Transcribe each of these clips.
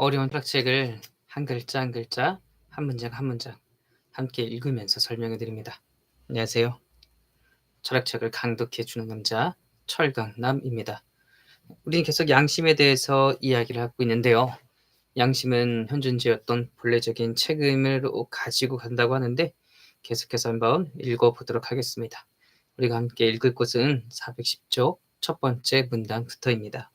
어려운 철학책을 한 글자 한 글자, 한 문장 한 문장 함께 읽으면서 설명해 드립니다. 안녕하세요. 철학책을 강독해 주는 남자 철강남입니다. 우리는 계속 양심에 대해서 이야기를 하고 있는데요. 양심은 현존지였던 본래적인 책임을 가지고 간다고 하는데 계속해서 한번 읽어보도록 하겠습니다. 우리가 함께 읽을 곳은 410쪽 첫 번째 문단부터입니다.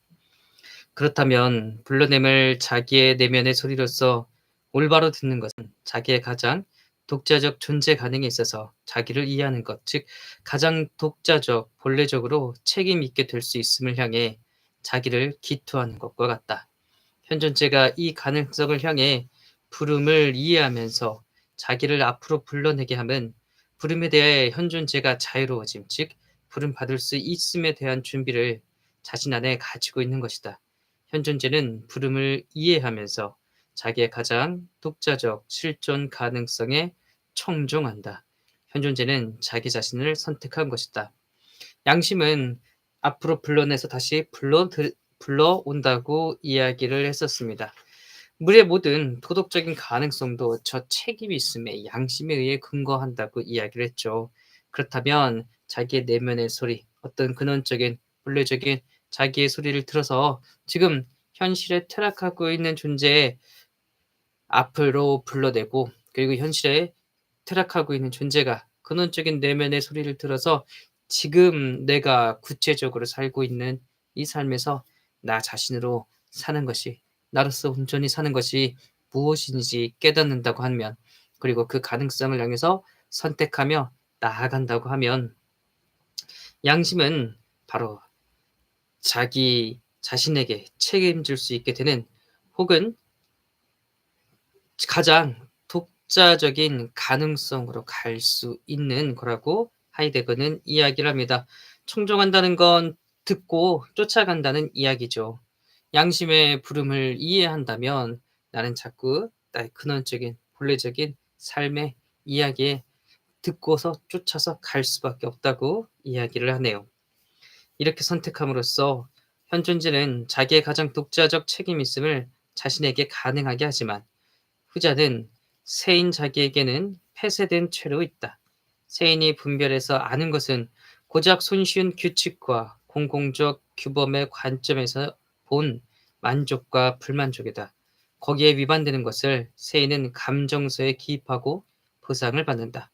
그렇다면 불러냄을 자기의 내면의 소리로서 올바로 듣는 것은 자기의 가장 독자적 존재 가능에 있어서 자기를 이해하는 것, 즉 가장 독자적, 본래적으로 책임 있게 될 수 있음을 향해 자기를 기투하는 것과 같다. 현존체가 이 가능성을 향해 부름을 이해하면서 자기를 앞으로 불러내게 함은 부름에 대해 현존체가 자유로워짐, 즉 부름 받을 수 있음에 대한 준비를 자신 안에 가지고 있는 것이다. 현존제는 부름을 이해하면서 자기의 가장 독자적 실존 가능성에 청종한다. 현존제는 자기 자신을 선택한 것이다. 양심은 앞으로 불러내서 다시 불러 불러온다고 이야기를 했었습니다. 물의 모든 도덕적인 가능성도 저 책임이 있음에 양심에 의해 근거한다고 이야기를 했죠. 그렇다면 자기의 내면의 소리, 어떤 근원적인 본래적인 자기의 소리를 들어서 지금 현실에 퇴락하고 있는 존재의 앞으로 불러내고 그리고 현실에 퇴락하고 있는 존재가 근원적인 내면의 소리를 들어서 지금 내가 구체적으로 살고 있는 이 삶에서 나 자신으로 사는 것이 나로서 온전히 사는 것이 무엇인지 깨닫는다고 하면 그리고 그 가능성을 향해서 선택하며 나아간다고 하면 양심은 바로 자기 자신에게 책임질 수 있게 되는 혹은 가장 독자적인 가능성으로 갈 수 있는 거라고 하이데거는 이야기를 합니다. 청종한다는 건 듣고 쫓아간다는 이야기죠. 양심의 부름을 이해한다면 나는 자꾸 나의 근원적인 본래적인 삶의 이야기에 듣고서 쫓아서 갈 수밖에 없다고 이야기를 하네요. 이렇게 선택함으로써 현존지는 자기의 가장 독자적 책임 있음을 자신에게 가능하게 하지만 후자는 세인 자기에게는 폐쇄된 죄로 있다. 세인이 분별해서 아는 것은 고작 손쉬운 규칙과 공공적 규범의 관점에서 본 만족과 불만족이다. 거기에 위반되는 것을 세인은 감정서에 기입하고 보상을 받는다.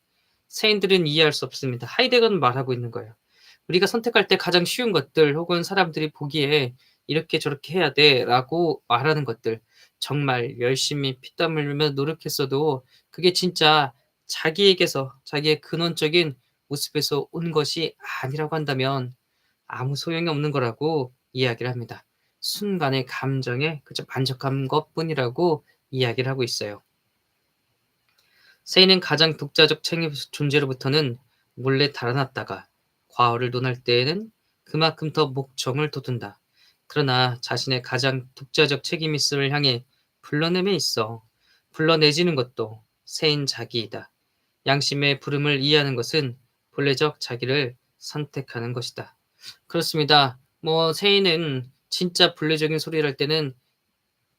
세인들은 이해할 수 없습니다. 하이데거는 말하고 있는 거예요. 우리가 선택할 때 가장 쉬운 것들 혹은 사람들이 보기에 이렇게 저렇게 해야 돼 라고 말하는 것들 정말 열심히 피땀 흘리며 노력했어도 그게 진짜 자기에게서 자기의 근원적인 모습에서 온 것이 아니라고 한다면 아무 소용이 없는 거라고 이야기를 합니다. 순간의 감정에 그저 만족한 것 뿐이라고 이야기를 하고 있어요. 세인은 가장 독자적 책임 존재로부터는 몰래 달아났다가 과거를 논할 때에는 그만큼 더 목청을 돋운다. 그러나 자신의 가장 독자적 책임 있음을 향해 불러냄에 있어 불러내지는 것도 세인 자기이다. 양심의 부름을 이해하는 것은 본래적 자기를 선택하는 것이다. 그렇습니다. 뭐 세인은 진짜 본래적인 소리를 할 때는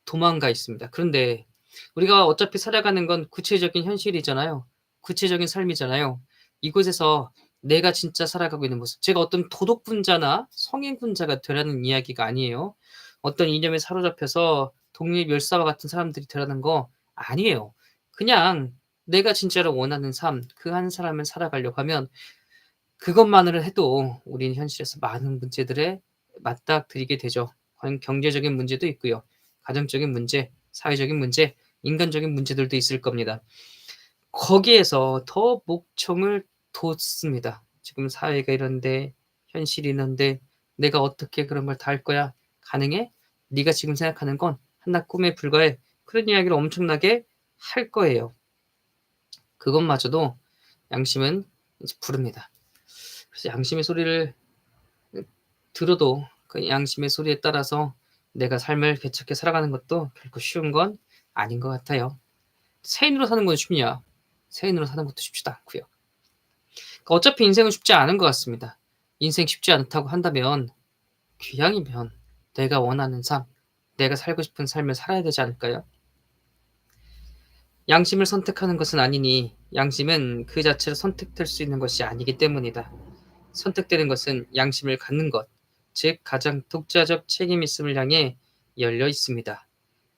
도망가 있습니다. 그런데 우리가 어차피 살아가는 건 구체적인 현실이잖아요. 구체적인 삶이잖아요. 이곳에서 내가 진짜 살아가고 있는 모습. 제가 어떤 도덕분자나 성인분자가 되라는 이야기가 아니에요. 어떤 이념에 사로잡혀서 독립열사와 같은 사람들이 되라는 거 아니에요. 그냥 내가 진짜로 원하는 삶, 그 한 사람을 살아가려고 하면 그것만으로 해도 우리는 현실에서 많은 문제들에 맞닥뜨리게 되죠. 경제적인 문제도 있고요. 가정적인 문제, 사회적인 문제, 인간적인 문제들도 있을 겁니다. 거기에서 더 목청을 돋습니다. 지금 사회가 이런데 현실이 있는데 내가 어떻게 그런 걸 다 할 거야? 가능해? 네가 지금 생각하는 건 하나 꿈에 불과해. 그런 이야기를 엄청나게 할 거예요. 그것마저도 양심은 이제 부릅니다. 그래서 양심의 소리를 들어도 그 양심의 소리에 따라서 내가 삶을 개척해 살아가는 것도 결코 쉬운 건 아닌 것 같아요. 세인으로 사는 건 쉽냐? 세인으로 사는 것도 쉽지도 않고요. 그러니까 어차피 인생은 쉽지 않은 것 같습니다. 인생 쉽지 않다고 한다면 귀향이면 내가 원하는 삶, 내가 살고 싶은 삶을 살아야 되지 않을까요? 양심을 선택하는 것은 아니니 양심은 그 자체로 선택될 수 있는 것이 아니기 때문이다. 선택되는 것은 양심을 갖는 것, 즉 가장 독자적 책임 있음을 향해 열려 있습니다.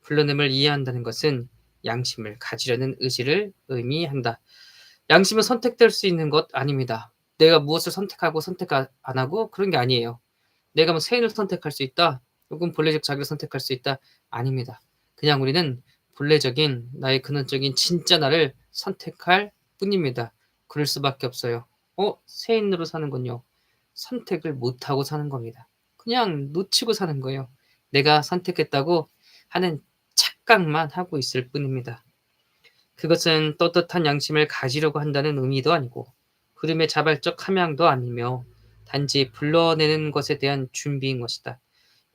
불러냄을 이해한다는 것은 양심을 가지려는 의지를 의미한다. 양심은 선택될 수 있는 것 아닙니다. 내가 무엇을 선택하고 선택 안 하고 그런 게 아니에요. 내가 뭐 세인을 선택할 수 있다. 혹은 본래적 자기를 선택할 수 있다. 아닙니다. 그냥 우리는 본래적인 나의 근원적인 진짜 나를 선택할 뿐입니다. 그럴 수밖에 없어요. 어? 세인으로 사는군요. 선택을 못하고 사는 겁니다. 그냥 놓치고 사는 거예요. 내가 선택했다고 하는 착각만 하고 있을 뿐입니다. 그것은 떳떳한 양심을 가지려고 한다는 의미도 아니고 흐름의 자발적 함양도 아니며 단지 불러내는 것에 대한 준비인 것이다.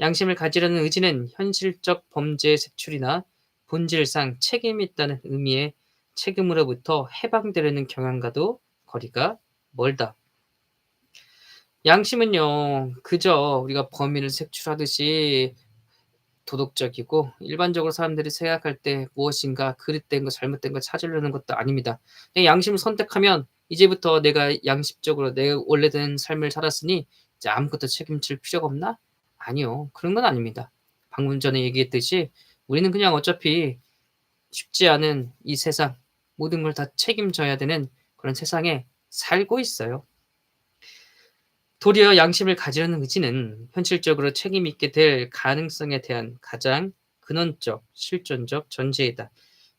양심을 가지려는 의지는 현실적 범죄의 색출이나 본질상 책임이 있다는 의미의 책임으로부터 해방되려는 경향과도 거리가 멀다. 양심은요, 그저 우리가 범인을 색출하듯이 도덕적이고 일반적으로 사람들이 생각할 때 무엇인가 그릇된 거 잘못된 거 찾으려는 것도 아닙니다. 양심을 선택하면 이제부터 내가 양심적으로 내 원래된 삶을 살았으니 이제 아무것도 책임질 필요가 없나? 아니요. 그런 건 아닙니다. 방금 전에 얘기했듯이 우리는 그냥 어차피 쉽지 않은 이 세상 모든 걸 다 책임져야 되는 그런 세상에 살고 있어요. 도리어 양심을 가지려는 의지는 현실적으로 책임 있게 될 가능성에 대한 가장 근원적, 실존적 전제이다.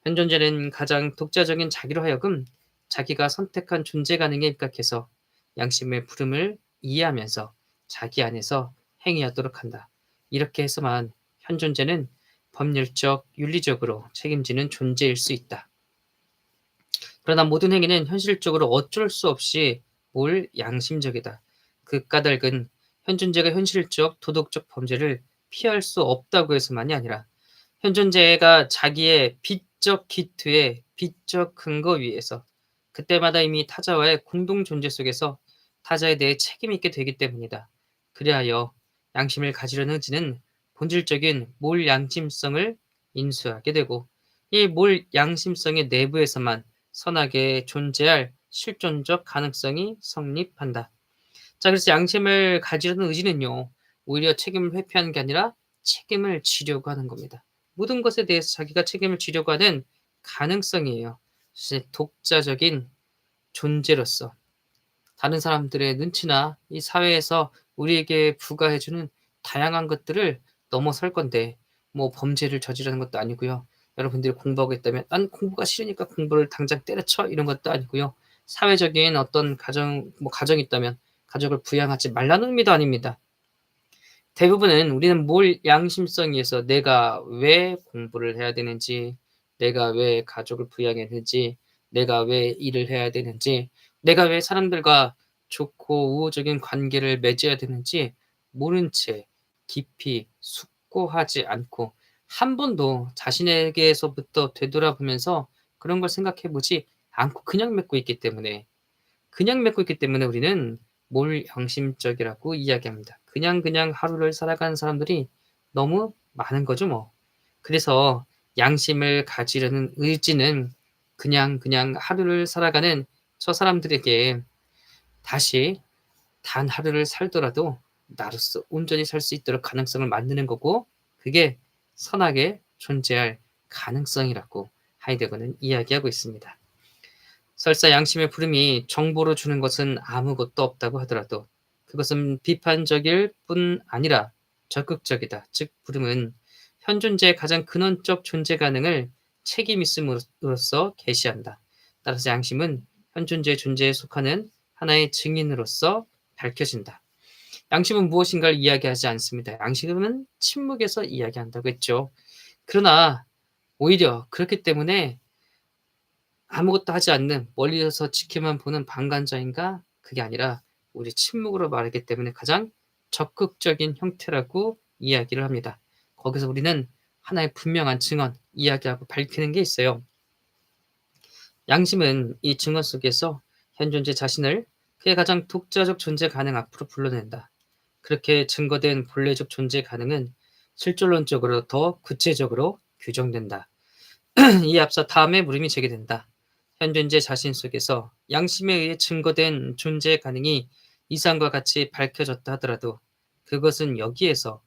현 존재는 가장 독자적인 자기로 하여금 자기가 선택한 존재 가능에 입각해서 양심의 부름을 이해하면서 자기 안에서 행위하도록 한다. 이렇게 해서만 현 존재는 법률적, 윤리적으로 책임지는 존재일 수 있다. 그러나 모든 행위는 현실적으로 어쩔 수 없이 올 양심적이다. 그 까닭은 현존재가 현실적, 도덕적 범죄를 피할 수 없다고 해서만이 아니라 현존재가 자기의 비적 기투의 비적 근거 위에서 그때마다 이미 타자와의 공동 존재 속에서 타자에 대해 책임 있게 되기 때문이다. 그리하여 양심을 가지려는 의지는 본질적인 몰 양심성을 인수하게 되고 이 몰 양심성의 내부에서만 선하게 존재할 실존적 가능성이 성립한다. 자, 그래서 양심을 가지려는 의지는요, 오히려 책임을 회피하는 게 아니라 책임을 지려고 하는 겁니다. 모든 것에 대해서 자기가 책임을 지려고 하는 가능성이에요. 독자적인 존재로서 다른 사람들의 눈치나 이 사회에서 우리에게 부과해주는 다양한 것들을 넘어설 건데 뭐 범죄를 저지르는 것도 아니고요. 여러분들이 공부하고 있다면 난 공부가 싫으니까 공부를 당장 때려쳐 이런 것도 아니고요. 사회적인 어떤 가정 뭐 가정이 있다면 가족을 부양하지 말라는 의미도 아닙니다. 대부분은 우리는 뭘 양심성에서 내가 왜 공부를 해야 되는지, 내가 왜 가족을 부양해야 되는지, 내가 왜 일을 해야 되는지, 내가 왜 사람들과 좋고 우호적인 관계를 맺어야 되는지 모른 채 깊이 숙고하지 않고 한 번도 자신에게서부터 되돌아보면서 그런 걸 생각해 보지 않고 그냥 맺고 있기 때문에 그냥 맺고 있기 때문에 우리는 몰양심적이라고 이야기합니다. 그냥 그냥 하루를 살아가는 사람들이 너무 많은 거죠, 뭐. 그래서 양심을 가지려는 의지는 그냥 그냥 하루를 살아가는 저 사람들에게 다시 단 하루를 살더라도 나로서 온전히 살 수 있도록 가능성을 만드는 거고 그게 선하게 존재할 가능성이라고 하이데거는 이야기하고 있습니다. 설사 양심의 부름이 정보로 주는 것은 아무것도 없다고 하더라도 그것은 비판적일 뿐 아니라 적극적이다. 즉 부름은 현존재의 가장 근원적 존재 가능을 책임 있음으로써 계시한다. 따라서 양심은 현존재의 존재에 속하는 하나의 증인으로서 밝혀진다. 양심은 무엇인가를 이야기하지 않습니다. 양심은 침묵에서 이야기한다고 했죠. 그러나 오히려 그렇기 때문에 아무것도 하지 않는 멀리서 지켜만 보는 방관자인가? 그게 아니라 우리 침묵으로 말하기 때문에 가장 적극적인 형태라고 이야기를 합니다. 거기서 우리는 하나의 분명한 증언, 이야기하고 밝히는 게 있어요. 양심은 이 증언 속에서 현 존재 자신을 그의 가장 독자적 존재 가능 앞으로 불러낸다. 그렇게 증거된 본래적 존재 가능은 실존론적으로 더 구체적으로 규정된다. 이 앞서 다음에 물음이 제기된다. 현존재 자신 속에서 양심에 의해 증거된 존재 가능이 이상과 같이 밝혀졌다 하더라도 그것은 여기에서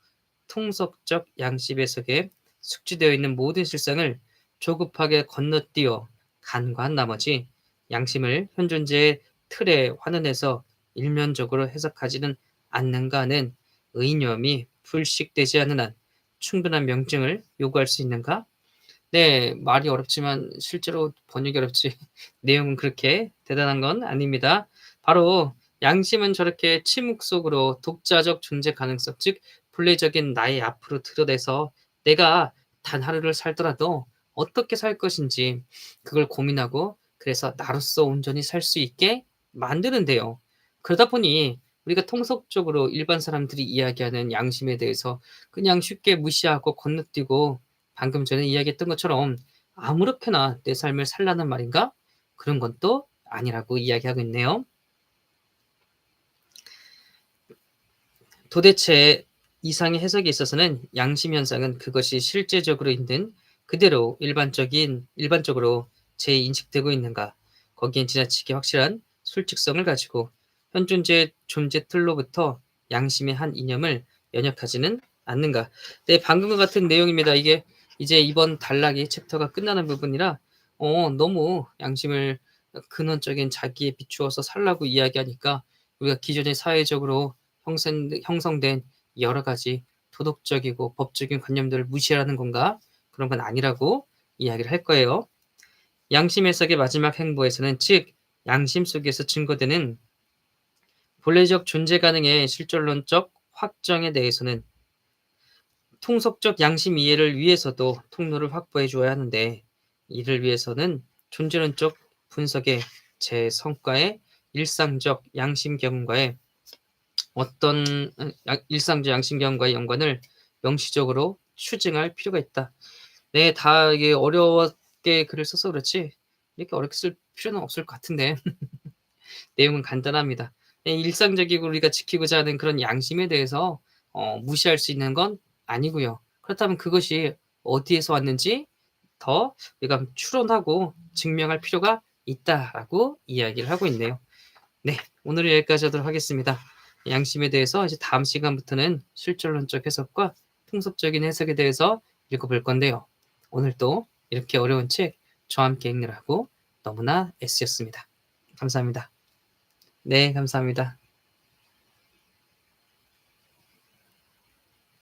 통속적 양심 해석에 숙지되어 있는 모든 실상을 조급하게 건너뛰어 간과한 나머지 양심을 현존재의 틀에 환원해서 일면적으로 해석하지는 않는가 하는 의념이 불식되지 않는 한 충분한 명증을 요구할 수 있는가? 네, 말이 어렵지만 실제로 번역이 어렵지 내용은 그렇게 대단한 건 아닙니다. 바로 양심은 저렇게 침묵 속으로 독자적 존재 가능성, 즉 본래적인 나의 앞으로 드러내서 내가 단 하루를 살더라도 어떻게 살 것인지 그걸 고민하고 그래서 나로서 온전히 살 수 있게 만드는데요. 그러다 보니 우리가 통속적으로 일반 사람들이 이야기하는 양심에 대해서 그냥 쉽게 무시하고 건너뛰고 방금 전에 이야기했던 것처럼 아무렇게나 내 삶을 살라는 말인가? 그런 건 또 아니라고 이야기하고 있네요. 도대체 이상의 해석에 있어서는 양심 현상은 그것이 실제적으로 있는 그대로 일반적인 일반적으로 재인식되고 있는가? 거기엔 지나치게 확실한 솔직성을 가지고 현 존재 존재 틀로부터 양심의 한 이념을 연역하지는 않는가? 네, 방금과 같은 내용입니다. 이게 이제 이번 단락이 챕터가 끝나는 부분이라 어, 너무 양심을 근원적인 자기에 비추어서 살라고 이야기하니까 우리가 기존의 사회적으로 형성, 형성된 여러 가지 도덕적이고 법적인 관념들을 무시하는 건가? 그런 건 아니라고 이야기를 할 거예요. 양심 해석의 마지막 행보에서는 즉 양심 속에서 증거되는 본래적 존재 가능의 실존론적 확정에 대해서는 통속적 양심 이해를 위해서도 통로를 확보해 주어야 하는데 이를 위해서는 존재론적 분석의 제 성과의 일상적 양심 경험과의 어떤 일상적 양심 경험과의 연관을 명시적으로 추증할 필요가 있다. 네, 다 이게 어려웠게 글을 써서 그렇지 이렇게 어렵게 쓸 필요는 없을 것 같은데 내용은 간단합니다. 네, 일상적이고 우리가 지키고자 하는 그런 양심에 대해서 어, 무시할 수 있는 건 아니고요. 그렇다면 그것이 어디에서 왔는지 더 우리가 추론하고 증명할 필요가 있다라고 이야기를 하고 있네요. 네, 오늘은 여기까지 하도록 하겠습니다. 양심에 대해서 이제 다음 시간부터는 실존론적 해석과 풍습적인 해석에 대해서 읽어볼 건데요. 오늘도 이렇게 어려운 책 저와 함께 읽느라고 너무나 애쓰셨습니다. 감사합니다. 네, 감사합니다.